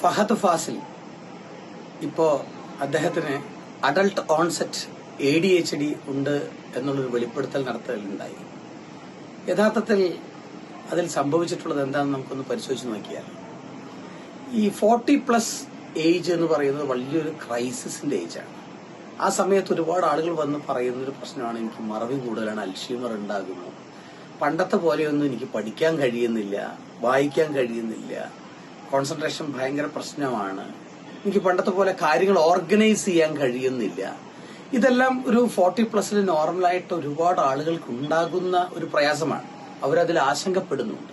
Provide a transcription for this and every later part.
ഫഹദ് ഫാസിൽ. ഇപ്പോ അദ്ദേഹത്തിന് adult onset A D H D ഉണ്ട് എന്നുള്ളൊരു വെളിപ്പെടുത്തൽ നടത്തലുണ്ടായി. യഥാർത്ഥത്തിൽ അതിൽ സംഭവിച്ചിട്ടുള്ളത് എന്താണെന്ന് നമുക്കൊന്ന് പരിശോധിച്ച് നോക്കിയാൽ ഈ ഫോർട്ടി പ്ലസ് ഏജ് എന്ന് പറയുന്നത് വലിയൊരു ക്രൈസിസിന്റെ ഏജാണ് ആ സമയത്ത് ഒരുപാട് ആളുകൾ വന്ന് പറയുന്ന ഒരു പ്രശ്നമാണ് എനിക്ക് മറവി കൂടുതലാണ് അൽഷീമർ ഉണ്ടാകുന്നു. പണ്ടത്തെ പോലെയൊന്നും എനിക്ക് പഠിക്കാൻ കഴിയുന്നില്ല വായിക്കാൻ കഴിയുന്നില്ല കോൺസെൻട്രേഷൻ ഭയങ്കര പ്രശ്നമാണ്. എനിക്ക് പണ്ടത്തെ പോലെ കാര്യങ്ങൾ ഓർഗനൈസ് ചെയ്യാൻ കഴിയുന്നില്ല. ഇതെല്ലാം ഒരു ഫോർട്ടി പ്ലസിൽ നോർമലായിട്ട് ഒരുപാട് ആളുകൾക്ക് ഉണ്ടാകുന്ന ഒരു പ്രയാസമാണ്. അവരതിൽ ആശങ്കപ്പെടുന്നുണ്ട്.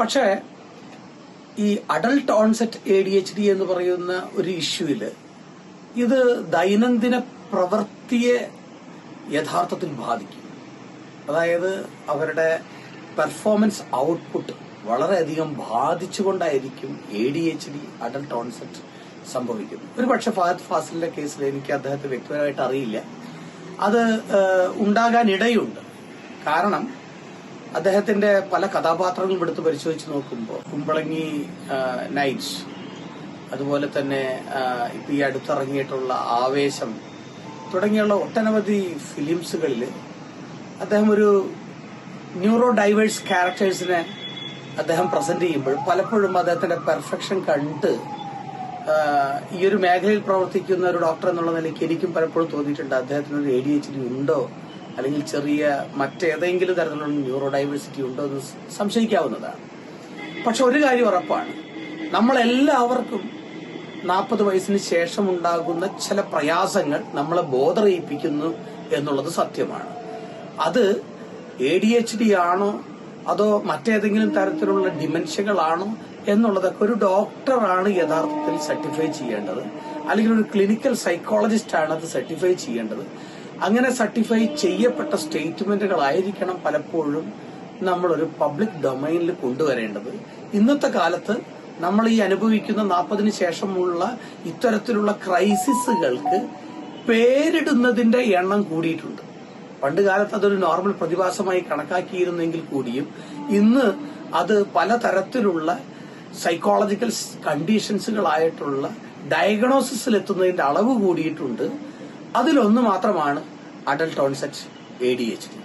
പക്ഷേ ഈ adult onset A D H D എന്ന് പറയുന്ന ഒരു ഇഷ്യൂവിൽ ഇത് ദൈനംദിന പ്രവൃത്തിയെ യഥാർത്ഥത്തിൽ ബാധിക്കും. അതായത് അവരുടെ പെർഫോമൻസ് ഔട്ട്പുട്ട് വളരെയധികം ബാധിച്ചുകൊണ്ടായിരിക്കും A D H D adult onset സംഭവിക്കുന്നത്. ഒരു പക്ഷെ ഫഹദ് ഫാസിലിന്റെ കേസിൽ എനിക്ക് അദ്ദേഹത്തെ വ്യക്തിപരമായിട്ട് അറിയില്ല. അത് ഉണ്ടാകാനിടയുണ്ട്. കാരണം അദ്ദേഹത്തിന്റെ പല കഥാപാത്രങ്ങളും എടുത്ത് പരിശോധിച്ച് നോക്കുമ്പോൾ കുമ്പളങ്ങി നൈറ്റ്സ് അതുപോലെ തന്നെ ഇപ്പൊ ഈ അടുത്തിറങ്ങിയിട്ടുള്ള ആവേശം തുടങ്ങിയുള്ള ഒട്ടനവധി ഫിലിംസുകളിൽ അദ്ദേഹം ഒരു ന്യൂറോ ഡൈവേഴ്സ് ക്യാരക്ടേഴ്സിനെ അദ്ദേഹം പ്രസന്റ് ചെയ്യുമ്പോൾ പലപ്പോഴും അദ്ദേഹത്തിന്റെ പെർഫെക്ഷൻ കണ്ട് ഈ ഒരു മേഖലയിൽ പ്രവർത്തിക്കുന്ന ഒരു ഡോക്ടർ എന്നുള്ള നിലയ്ക്ക് എനിക്കും പലപ്പോഴും തോന്നിയിട്ടുണ്ട്. അദ്ദേഹത്തിന് ഒരു എ ഡി എച്ച് ഡി ഉണ്ടോ? അല്ലെങ്കിൽ ചെറിയ മറ്റേതെങ്കിലും തരത്തിലുള്ള ന്യൂറോ ഡൈവേഴ്സിറ്റി ഉണ്ടോ എന്ന് സംശയിക്കാവുന്നതാണ്. പക്ഷെ ഒരു കാര്യം ഉറപ്പാണ്. നമ്മളെല്ലാവർക്കും നാൽപ്പത് വയസ്സിന് ശേഷം ഉണ്ടാകുന്ന ചില പ്രയാസങ്ങൾ നമ്മളെ ബോധറിയിപ്പിക്കുന്നു എന്നുള്ളത് സത്യമാണ്. അത് എ ഡി എച്ച് ഡി ആണോ അതോ മറ്റേതെങ്കിലും തരത്തിലുള്ള ഡിമെൻഷ്യകളാണോ എന്നുള്ളതൊക്കെ ഒരു ഡോക്ടറാണ് യഥാർത്ഥത്തിൽ സർട്ടിഫൈ ചെയ്യേണ്ടത്. അല്ലെങ്കിൽ ഒരു ക്ലിനിക്കൽ സൈക്കോളജിസ്റ്റ് ആണ് അത് സർട്ടിഫൈ ചെയ്യേണ്ടത്. അങ്ങനെ സർട്ടിഫൈ ചെയ്യപ്പെട്ട സ്റ്റേറ്റ്മെന്റുകളായിരിക്കണം പലപ്പോഴും നമ്മളൊരു പബ്ലിക് ഡൊമൈനിൽ കൊണ്ടുവരേണ്ടത്. ഇന്നത്തെ കാലത്ത് നമ്മൾ ഈ അനുഭവിക്കുന്ന നാൽപ്പതിന് ശേഷമുള്ള ഇത്തരത്തിലുള്ള ക്രൈസിസുകൾക്ക് പേരിടുന്നതിന്റെ എണ്ണം കൂടിയിട്ടുണ്ട്. പണ്ട് കാലത്ത് അതൊരു നോർമൽ പ്രതിഭാസമായി കണക്കാക്കിയിരുന്നെങ്കിൽ കൂടിയും ഇന്ന് അത് പലതരത്തിലുള്ള സൈക്കോളജിക്കൽ കണ്ടീഷൻസുകളായിട്ടുള്ള ഡയഗ്നോസിസിൽ എത്തുന്നതിന്റെ അളവ് കൂടിയിട്ടുണ്ട്. അതിലൊന്ന് മാത്രമാണ് adult onset A D H D